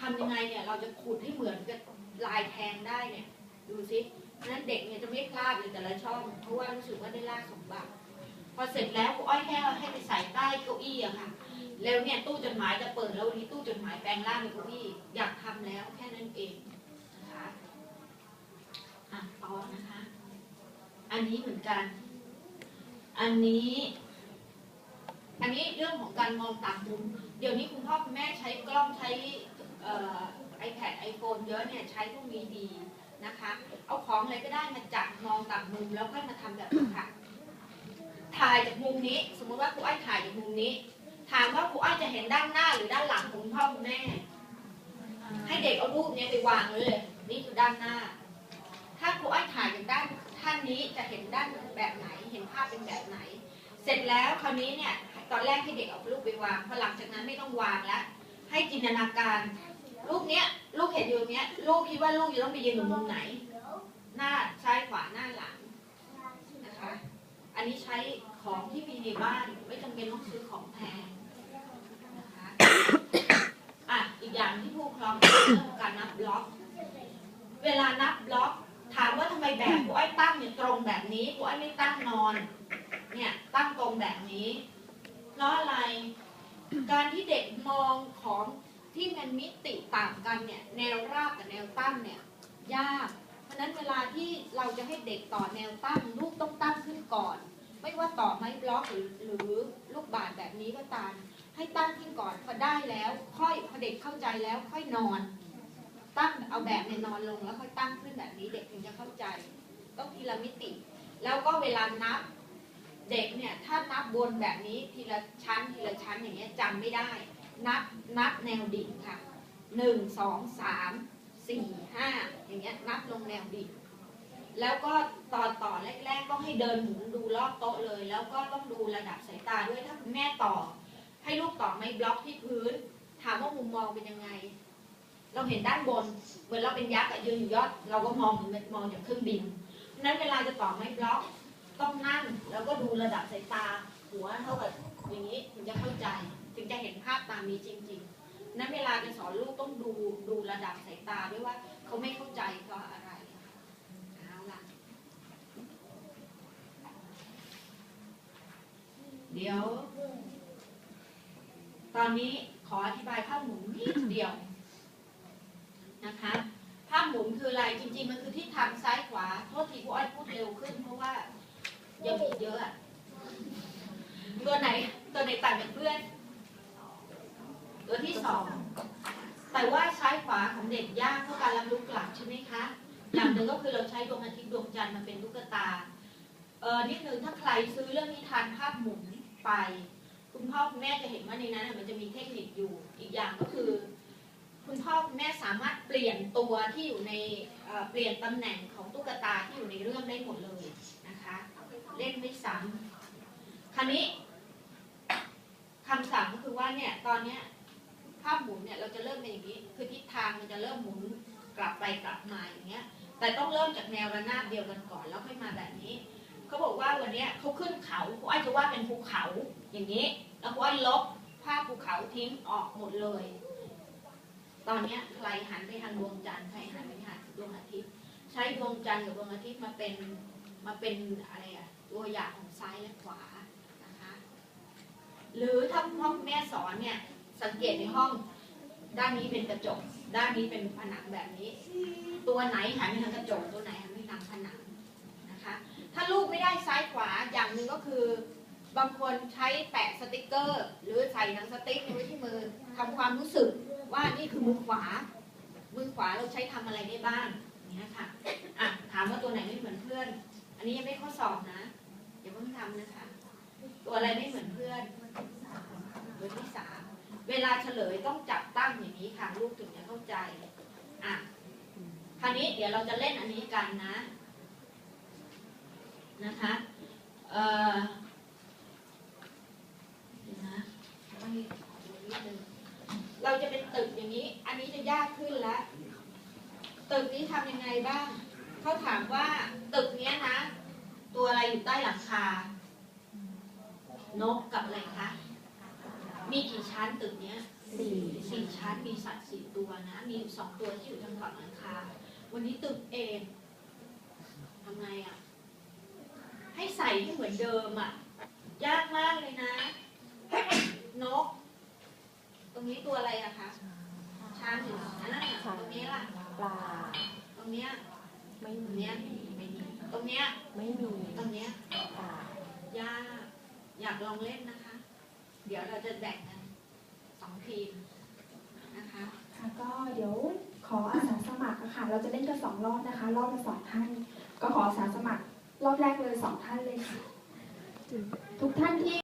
ทำยังไงเนี่ยเราจะขุดให้เหมือนกับลายแทงได้เนี่ย ดูสิเพราะฉะนั้นเด็กเนี่ยจะไม่พลาดเลยแต่ละช่อง เพราะว่ารู้สึกว่าได้ลากสมบัติ พอเสร็จแล้วครูอ้อยแค่ให้ไปใส่ใต้เก้าอี้อะค่ะ แล้วเนี่ยตู้จดหมายจะเปิดแล้ววันนี้ตู้จดหมายแปลงร่างเป็นเก้าอี้อยากทำแล้วแค่นั้นเองนะคะอะต่อนะคะ อันนี้เหมือนกัน อันนี้อันนี้เรื่องของการมองต่างมุม เดี๋ยวนี้คุณพ่อคุณแม่ใช้กล้องใช้ เอ่อ iPad iPhone เยอะเนี่ยใช้พวกนี้ดีนะคะ เอาของอะไรก็ได้มาจับมองต่างมุมแล้วค่อยมาทำแบบนี้ค่ะ ถ่ายจากมุมนี้ สมมติว่าครูอ้อยถ่ายจากมุมนี้ ถามว่าครูอ้อยจะเห็นด้านหน้าหรือด้านหลังของคุณพ่อคุณแม่ ให้เด็กเอารูปเนี้ยไปวางเลย นี่คือด้านหน้า ถ้าครูอ้อยถ่ายจากด้านท่านนี้จะเห็นด้านแบบไหน เห็นภาพเป็นแบบไหน เสร็จแล้วคราวนี้เนี่ย ตอนแรกให้เด็กเอารูปไปวาง พอหลังจากนั้นไม่ต้องวางแล้ว ให้จินตนาการ รูปเนี้ยลูกเห็นอยู่ตรงเนี้ยลูกคิดว่าลูกจะต้องไปยืนอยู่มุมไหน หน้าซ้ายขวาหน้าหลังนะคะ อันนี้ใช้ของที่มีในบ้านไม่จำเป็นต้องซื้อของแพงนะคะอะอีกอย่างที่ผู้ปกครองเรื่องของการนับบล็อก เวลานับบล็อกถามว่าทำไมแบบกูอ้อยตั้งอยู่ตรงแบบนี้กูอ้อยไม่ตั้งนอน เนี่ยตั้งตรงแบบนี้เพราะอะไร การที่เด็กมองของ ที่มันมิติต่างกันเนี่ยแนวราบกับแนวตั้งเนี่ยยาก เพราะนั้นเวลาที่เราจะให้เด็กต่อแนวตั้งลูกต้องตั้งขึ้นก่อน ไม่ว่าต่อไม้บล็อกหรือหรือลูกบาศก์แบบนี้ก็ตาม ให้ตั้งขึ้นก่อนพอได้แล้ว ค่อยพอเด็กเข้าใจแล้วค่อยนอน ตั้งเอาแบบในยนอนลงแล้วค่อยตั้งขึ้นแบบนี้เด็กถึงจะเข้าใจ ต้องทีละมิติ แล้วก็เวลานับ เด็กเนี่ยถ้านับบนแบบนี้ทีละชั้นทีละชั้นอย่างเงี้ยจำไม่ได้ นับนับแนวดิ่งค่ะหนึ่งสองสามสี่ห้าอย่างเงี้ยนับลงแนวดิ่งแล้วก็ตอนต่อแรกๆต้องให้เดินหมุนดูรอบโต๊ะเลย แล้วก็ต้องดูระดับสายตาด้วยถ้าคุณแม่ต่อ ให้ลูกต่อไม้บล็อกที่พื้น ถามว่ามุมมองเป็นยังไง เราเห็นด้านบนเหมือนเราเป็นยักษ์อะยืนอยู่ยอด เราก็มองเหมือนมองจากเครื่องบินนั้นเวลาจะต่อไม้บล็อกต้องนั่งแล้วก็ดูระดับสายตาหัวเท่ากับอย่างนี้ถึงจะเข้าใจ ถึงจะเห็นภาพตามนี้จริง ๆ นั้นเวลาจะสอนลูกต้องดูดูระดับสายตาด้วยว่าเขาไม่เข้าใจเพราะอะไรเอาละเดี๋ยว ตอนนี้ขออธิบายภาพหมุนนิดเดียวนะคะภาพหมุนคืออะไรจริง ๆ มันคือทิศทางซ้ายขวาโทษทีผู้อ้อยพูดเร็วขึ้น เพราะว่ายังมีเยอะอะตัวไหนตัวไหนต่างจากเพื่อน ตัวที่สองแต่ว่าซ้ายขวาของเด็กยากเพราะการรับรู้กลับใช่ไหมคะอย่างหนึ่งก็คือเราใช้ดวงอาทิตย์ดวงจันทร์มาเป็นตุ๊กตาเออนิดนึงถ้าใครซื้อเรื่องนิทานภาพหมุนไป คุณพ่อคุณแม่จะเห็นว่าในนั้นมันจะมีเทคนิคอยู่อีกอย่างก็คือ คุณพ่อคุณแม่สามารถเปลี่ยนตัวที่อยู่ในเเปลี่ยนตำแหน่งของตุ๊กตาที่อยู่ในเรื่องได้หมดเลยนะคะ เล่นไม่ซ้ำคราวนี้คำสั่งก็คือว่าเนี่ยตอนเนี้ย ภาพหมุนเนี่ยเราจะเริ่มเป็นอย่างนี้ คือทิศทางมันจะเริ่มหมุนกลับไปกลับมาอย่างเงี้ย แต่ต้องเริ่มจากแนวระนาบเดียวกันก่อนแล้วค่อยมาแบบนี้เขาบอกว่าวันเนี้ยเขาขึ้นเขาครูอ้อยจะว่าเป็นภูเขาอย่างนี้ แล้วครูอ้อยลบภาพภูเขาทิ้งออกหมดเลย ตอนเนี้ยใครหันไปทางดวงจันทร์ใครหันไปทางดวงอาทิตย์ ใช้ดวงจันทร์กับดวงอาทิตย์มาเป็นมาเป็นอะไรอะตัวอย่างของซ้ายและขวานะคะ หรือถ้าพ่อแม่สอนเนี่ย สังเกตในห้อง ด้านนี้เป็นกระจก ด้านนี้เป็นผนังแบบนี้ ตัวไหนหันไปทางกระจก ตัวไหนหันไปทางผนังนะคะ ถ้าลูกไม่ได้ซ้ายขวาอย่างหนึ่งก็คือบางคนใช้แปะสติกเกอร์ หรือใส่หนังสติ๊กไว้ที่มือทำความรู้สึกว่านี่คือมือขวา มือขวาเราใช้ทำอะไรได้บ้างอย่างเนี้ยค่ะอะ ถามว่าตัวไหนไม่เหมือนเพื่อน อันนี้ยังไม่ข้อสอบนะอย่าเพิ่งทำนะคะ ตัวอะไรไม่เหมือนเพื่อน เวลาเฉลยต้องจับตั้งอย่างนี้ค่ะลูกถึงจะเข้าใจ อะ คราวนี้เดี๋ยวเราจะเล่นอันนี้กันนะ นะคะเอ่อเดี๋ยวนะเราจะเป็นตึกอย่างนี้ อันนี้จะยากขึ้นแล้วตึกนี้ทำยังไงบ้าง เขาถามว่าตึกเนี้ยนะ ตัวอะไรอยู่ใต้หลังคานกกับอะไรคะ มีกี่ชั้นตึกเนี้ยสี่สี่ชั้นมีสัตว์สี่ตัวนะ มีอยู่สองตัวที่อยู่ทางฝั่งหลังคา วันนี้ตึกเองทำไงอะ ให้ใส่ให้เหมือนเดิมอะ ยากมากเลยนะ นก ตรงนี้ตัวอะไรอะคะ ช้างอยู่นั่นน่ะตรงนี้ล่ะ ปลา ตรงเนี้ยไม่ตรงมีเนี้ยไม่มีตรงเนี้ย ไม่มีตรงเนี้ย ปลายากอยากลองเล่นนะคะ เดี๋ยวเราจะแบ่งกันสองทีมนะคะค่ะก็เดี๋ยวขออาสาสมัครอะค่ะ เราจะเล่นกันสองรอบนะคะ รอบละสองท่าน ก็ขออาสาสมัคร รอบแรกเลยสองท่านเลยค่ะ ทุกท่านที่